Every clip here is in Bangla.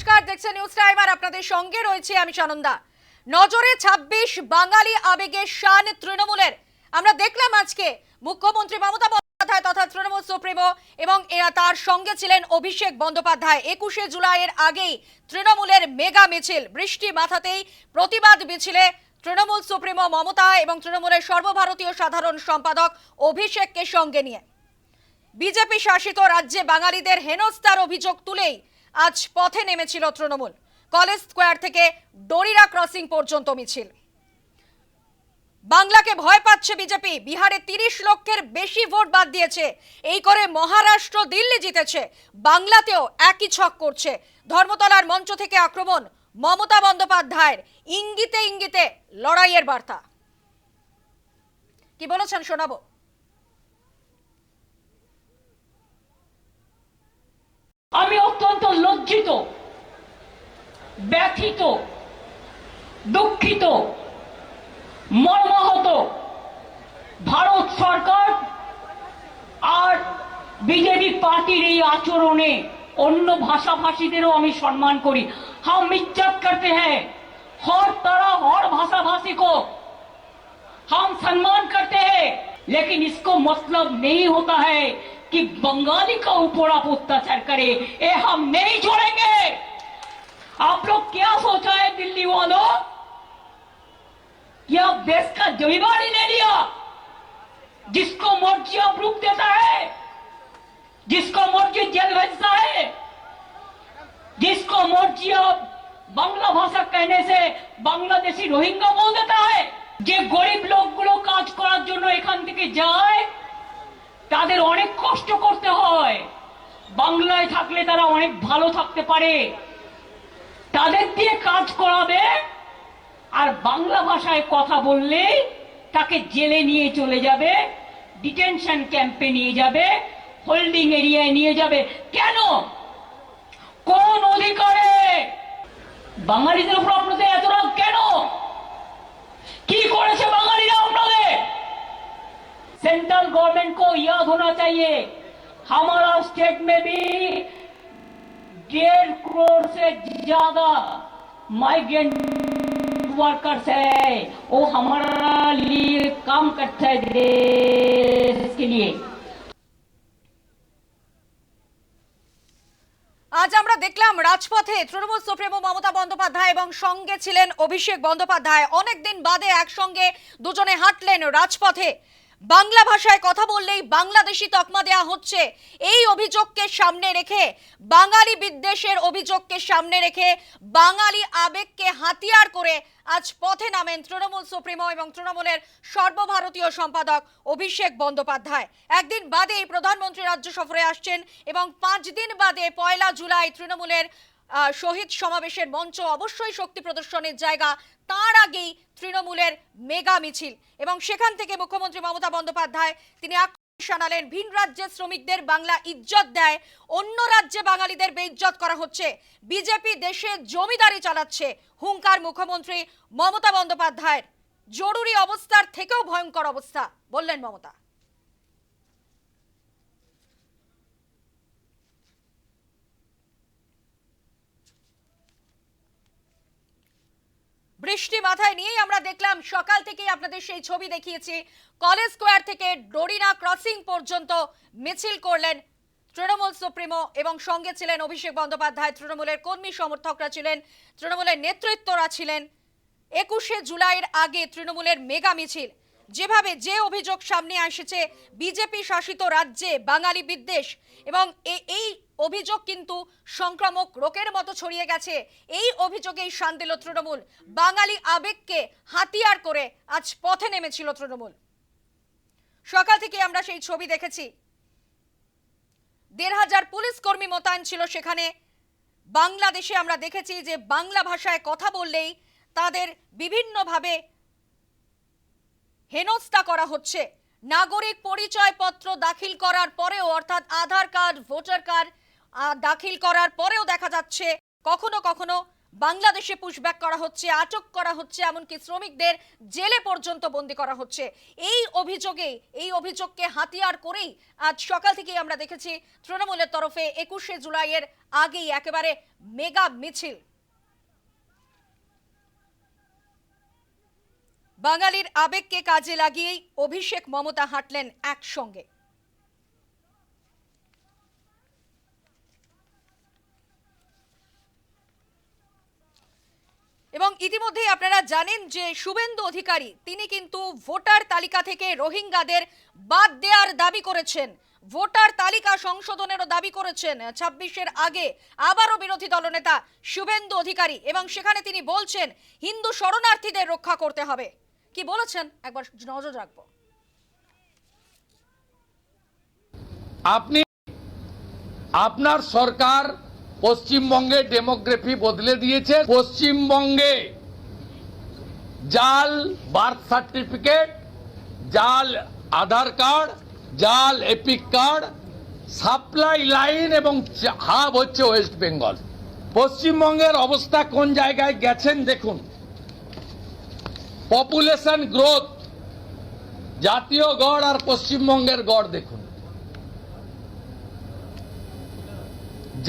নমস্কার, দেখছেন নিউজ টাইম আর আপনাদের সঙ্গে রয়েছে আমি সানন্দা। নজরে ২৬ বাঙালি আবেগের শান তৃণমূলের। আমরা দেখলাম আজকে মুখ্যমন্ত্রী মমতা বন্দ্যোপাধ্যায় তথা তৃণমূল সুপ্রিমো এবং এরা তার সঙ্গে ছিলেন অভিষেক বন্দ্যোপাধ্যায়। একুশে জুলাইয়ের আগেই তৃণমূলের মেগা মিছিল, বৃষ্টি মাথাতেই প্রতিবাদ মিছিলে তৃণমূল সুপ্রিমো মমতা এবং তৃণমূলের সর্বভারতীয় সাধারণ সম্পাদক অভিষেককে সঙ্গে নিয়ে। বিজেপি শাসিত রাজ্যে বাঙালিদের হেনস্থার অভিযোগ তুলেই আজ পথে নেমেছিল তৃণমূল। কলেজ স্কোয়ার থেকে ডরিরা ক্রসিং পর্যন্ত মিছিল। বাংলাকে ভয় পাচ্ছে বিজেপি। বিহারে তিরিশ লক্ষের বেশি ভোট বাদ দিয়েছে। এই করে মহারাষ্ট্র দিল্লি জিতেছে। বাংলাতেও একই ছক করছে। ধর্মতলার মঞ্চ থেকে আক্রমণ। মমতা বন্দ্যোপাধ্যায়ের ইঙ্গিতে ইঙ্গিতে লড়াইয়ের বার্তা। কি বলেছেন শোনাবো? আমি অত্যন্ত লজ্জিত ব্যথিত দুঃখিত মর্মাহত ভারত সরকার আর বিজেপি পার্টির এই আচরণে অন্য ভাষাভাষীদেরও আমি সম্মান করি हम इज्जत करते हैं हर तरह हर भाषा भाषी को हम सम्मान करते हैं लेकिन इसको मतलब नहीं होता है कि बंगाली का ऊपर आप अत्याचार करे ये हम नहीं छोड़ेंगे आप लोग क्या सोचा है दिल्ली वालों कि आप देश का जमींदारी ले लिया जिसको मर्जी आप रुक देता है जिसको मर्जी जेल भेजता है जिसको मर्जी आप বাংলা ভাষা कहने से বাংলাদেশি রোহিঙ্গা বল দেতা है যে গরিব লোকগুলো কাজ করার জন্য এখান থেকে যায় তাদের অনেক কষ্ট করতে হয়। বাংলায় থাকলে তারা অনেক ভালো থাকতে পারে। তাদের দিয়ে কাজ করাবে আর বাংলা ভাষায় কথা বললে তাকে জেলে নিয়ে চলে যাবে ডিটেনশন ক্যাম্পে নিয়ে যাবে হোল্ডিং এরিয়ায় নিয়ে যাবে। কেন? কোন অধিকারে? বাঙালিদের উপর আপনাদের এত রাগ কেন? কি করেছে বাঙালিরা? गवर्नमेंट को याद होना चाहिए हमारा स्टेट में भी डेढ़ करोड़ से ज्यादा माइग्रेंट वर्कर्स है वो हमारा लिए काम करता है देश के लिए আজ আমরা দেখলাম রাজপথে তৃণমূল সুপ্রিমো মমতা বন্দ্যোপাধ্যায় এবং সঙ্গে ছিলেন অভিষেক বন্দ্যোপাধ্যায় অনেকদিন বাদে একসঙ্গে দুজনে হাঁটলেন রাজপথে বাংলা ভাষায় কথা বললেই বাংলাদেশি তকমা দেয়া হচ্ছে। এই অভিযোগকে সামনে রেখে, বাঙালি বিদ্বেষের অভিযোগকে সামনে রেখে বাঙালি আবেগকে হাতিয়ার করে আজ পথে নামেন তৃণমূল সুপ্রিমো এবং তৃণমূলের সর্বভারতীয় সম্পাদক অভিষেক বন্দ্যোপাধ্যায়। একদিন বাদেই প্রধানমন্ত্রী রাজ্য সফরে আসছেন এবং পাঁচ দিন বাদে পয়লা জুলাই তৃণমূলের শহীদ সমাবেশের মঞ্চ অবশ্যই শক্তি প্রদর্শনের জায়গা। তার আগেই তৃণমূলের মেগা মিছিল এবং সেখান থেকে মুখ্যমন্ত্রী মমতা বন্দ্যোপাধ্যায় তিনি আক্রোশ জানালেন, ভিন রাজ্যের শ্রমিকদের বাংলা ইজ্জত দেয়, অন্য রাজ্যে বাঙালিদের বেইজ্জত করা হচ্ছে। বিজেপি দেশে জমিদারি চালাচ্ছে, হুঙ্কার মুখ্যমন্ত্রী মমতা বন্দ্যোপাধ্যায়ের। জরুরি অবস্থার থেকেও ভয়ঙ্কর অবস্থা, বললেন মমতা। বৃষ্টি মাথায় নিয়েই আমরা দেখলাম সকাল থেকেই আপনাদের সেই ছবি দেখিয়েছি। কলেজ স্কোয়ার থেকে ডোরিনা ক্রসিং পর্যন্ত মিছিল করলেন তৃণমূল সুপ্রিমো এবং সঙ্গে ছিলেন অভিষেক বন্দ্যোপাধ্যায়। তৃণমূলের কর্মী সমর্থকরা ছিলেন, তৃণমূলের নেতৃত্বরা ছিলেন। একুশে জুলাইয়ের আগে তৃণমূলের মেগা মিছিল। যেভাবে যে অভিযোগ সামনে এসেছে বিজেপি শাসিত রাজ্যে বাঙালি বিদ্বেষ এবং এই অভিযোগ কিন্তু সংক্রামক রোগের মতো ছড়িয়ে গেছে। এই অভিযোগেই শান দিল তৃণমূল। বাঙালি আবেগকে হাতিয়ার করে আজ পথে নেমেছিল তৃণমূল। সকাল থেকে আমরা সেই ছবি দেখেছি। দেড় হাজার পুলিশ কর্মী মোতায়েন ছিল সেখানে। বাংলাদেশে আমরা দেখেছি যে বাংলা ভাষায় কথা বললেই তাদের বিভিন্নভাবে হেনস্থা করা হচ্ছে। নাগরিক পরিচয়পত্র দাখিল করার পরেও, অর্থাৎ আধার কার্ড, ভোটার কার্ড দাখিল করার পরেও দেখা যাচ্ছে, কখনো কখনো বাংলাদেশে পুশব্যাক করা হচ্ছে, আটক করা হচ্ছে, এমনকি শ্রমিকদের জেলে পর্যন্ত বন্দি করা হচ্ছে। এই অভিযোগে এই অভিযোগকে হাতিয়ার করেই আজ সকাল থেকেই আমরা দেখেছি, তৃণমূলের তরফে একুশে জুলাইয়ের আগেই একেবারে মেগা মিছিল। বাঙালির আবেগকে কাজে লাগিয়েই অভিষেক মমতা হাঁটলেন একসঙ্গে। এবং ইতিমধ্যেই আপনারা জানেন যে শুভেন্দু অধিকারী, তিনি কিন্তু ভোটার তালিকা থেকে রোহিঙ্গাদের বাদ দেওয়ার দাবি করেছেন। ভোটার তালিকা সংশোধনেরও দাবি করেছেন। ছাব্বিশের আগে আবারও বিরোধী দলনেতা শুভেন্দু অধিকারী এবং সেখানে তিনি বলছেন, হিন্দু শরণার্থীদের রক্ষা করতে হবে। কি বলেছেন? একবার নজর রাখব। আপনি আপনার সরকার পশ্চিমবঙ্গে ডেমোগ্রাফি বদলে দিয়েছে। পশ্চিমবঙ্গে জাল বার্থ সার্টিফিকেট, জাল আধার কার্ড, জাল এপিক কার্ড, সাপ্লাই লাইন এবং হাব হচ্ছে ওয়েস্ট বেঙ্গল। পশ্চিমবঙ্গের অবস্থা কোন জায়গায় গেছেন দেখুন। পপুলেশন গ্রোথ জাতীয় গড় আর পশ্চিমবঙ্গের গড় দেখুন।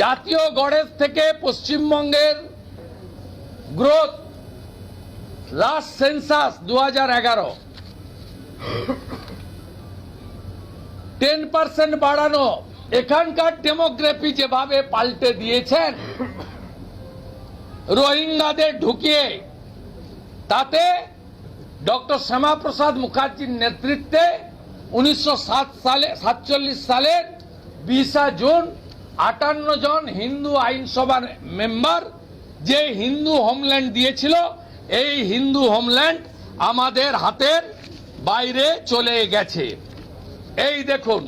জাতীয় গড়ের থেকে পশ্চিমবঙ্গের গ্রোথ লাস্ট সেন্সাস দু হাজার এগারো। টেন পার্সেন্ট বাড়ানো, এখানকার ডেমোগ্রাফি যেভাবে পাল্টে দিয়েছেন, রোহিঙ্গাদের ঢুকিয়ে, তাতে ডক্টর শ্যামাপ্রসাদ মুখার্জির নেতৃত্বে উনিশশো সাত সালে, সাতচল্লিশ সালের বিশা জুন আটান্ন জন হিন্দু আইনসভার মেম্বার যে হিন্দু হোমল্যান্ড দিয়েছিল, এই হিন্দু হোমল্যান্ড আমাদের হাতের বাইরে চলে গেছে। এই দেখুন